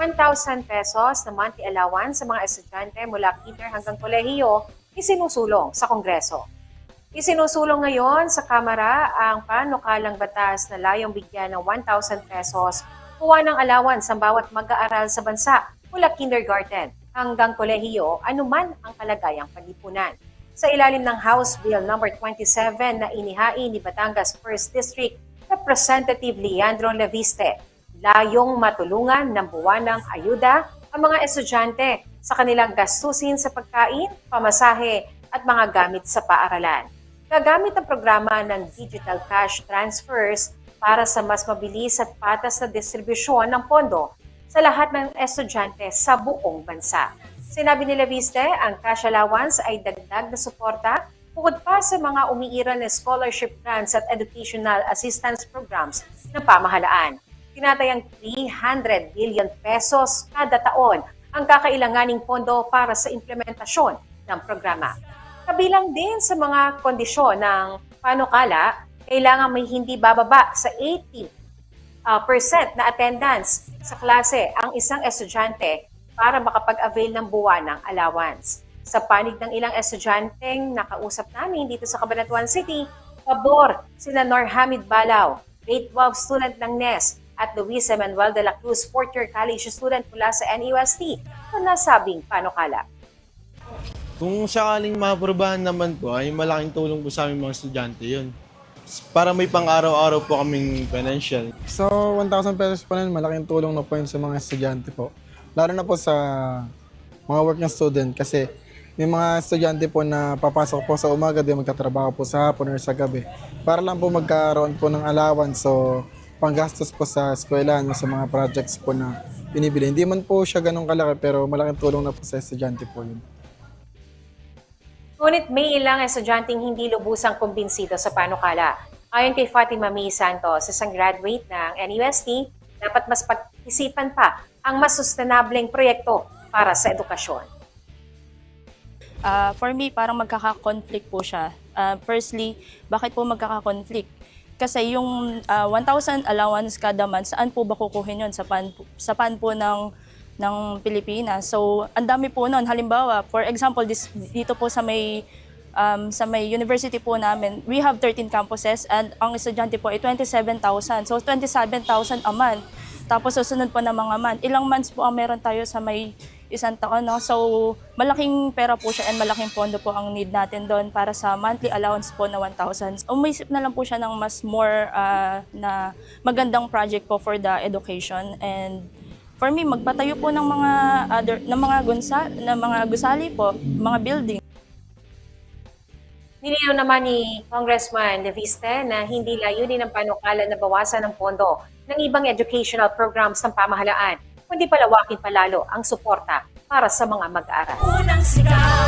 1,000 pesos na monthly allowance sa mga estudyante mula kinder hanggang kolehiyo isinusulong sa Kongreso. Isinusulong ngayon sa Kamara ang panukalang batas na layong bigyan ng 1,000 pesos kuha ng allowance ang bawat mag-aaral sa bansa mula kindergarten hanggang kolehiyo anuman ang kalagayang palipunan. Sa ilalim ng House Bill No. 27 na inihain ni Batangas 1st District Representative Leandro Leviste, layong matulungan ng buwanang ayuda ang mga estudyante sa kanilang gastusin sa pagkain, pamasahe at mga gamit sa paaralan. Gagamit ang programa ng digital cash transfers para sa mas mabilis at patas na distribusyon ng pondo sa lahat ng estudyante sa buong bansa. Sinabi ni Leviste, ang cash allowance ay dagdag na suporta bukod pa sa mga umiiral na scholarship grants at educational assistance programs ng pamahalaan. Tinatayang 300 billion pesos kada taon ang kakailanganing pondo para sa implementasyon ng programa. Kabilang din sa mga kondisyon ng panukala, kailangan may hindi bababa sa 80 uh, percent na attendance sa klase ang isang estudyante para makapag-avail ng buwanang allowance. Sa panig ng ilang estudyanteng nakausap namin dito sa Cabanatuan City, pabor sina Nor Hamid Balaw, grade 12 student ng NES, at Luis Emanuel de la Cruz, fourth year college student mula sa NUST, na nasabing panukala. Kung sakaling maaprubahan naman po, ay malaking tulong po sa aming mga estudyante yun. Para may pang-araw-araw po kaming financial. So, 1,000 pesos po na yun, malaking tulong na po yun sa mga estudyante po. Lalo na po sa mga working student kasi may mga estudyante po na papasok po sa umaga din magtatrabaho po sa hapon or sa gabi. Para lang po magkaroon po ng allowance so panggastos po sa eskwela no, sa mga projects po na binibili. Hindi man po siya ganun kalaki pero malaking tulong na po sa estudyante po yun. Ngunit may ilang estudyanteng hindi lubusang kumbinsido sa panukala. Ayon kay Fatima May Santos, isang graduate ng NUST, dapat mas pag-isipan pa ang mas sustainableng proyekto para sa edukasyon. Ah, for me, parang magkaka-conflict po siya. Ah, firstly, bakit po magkaka-conflict? Kasi yung ah, 1,000 allowance kada month, saan po ba kukuhin yun? Sa pan, sa pan po ng, ng Pilipinas. So, ang dami po nun. Halimbawa, for example, this, dito po sa may um, sa may university po namin, we have 13 campuses and ang estudyante po ay 27,000. So, 27,000 a month. Tapos susunod po ng mga month. Ilang months po ang meron tayo sa may isang taon. No? So, malaking pera po siya and malaking pondo po ang need natin doon para sa monthly allowance po na 1,000. Umisip na lang po siya ng mas more ah, na magandang project po for the education and for me magpatayo po ng mga other ng mga gunsa ng mga gusali po, mga building Nilinaw naman ni Congressman De Viste na hindi layunin ng panukala na bawasan ng pondo ng ibang educational programs ng pamahalaan, kundi palawakin palalo ang suporta para sa mga mag-aaral. Unang sigaw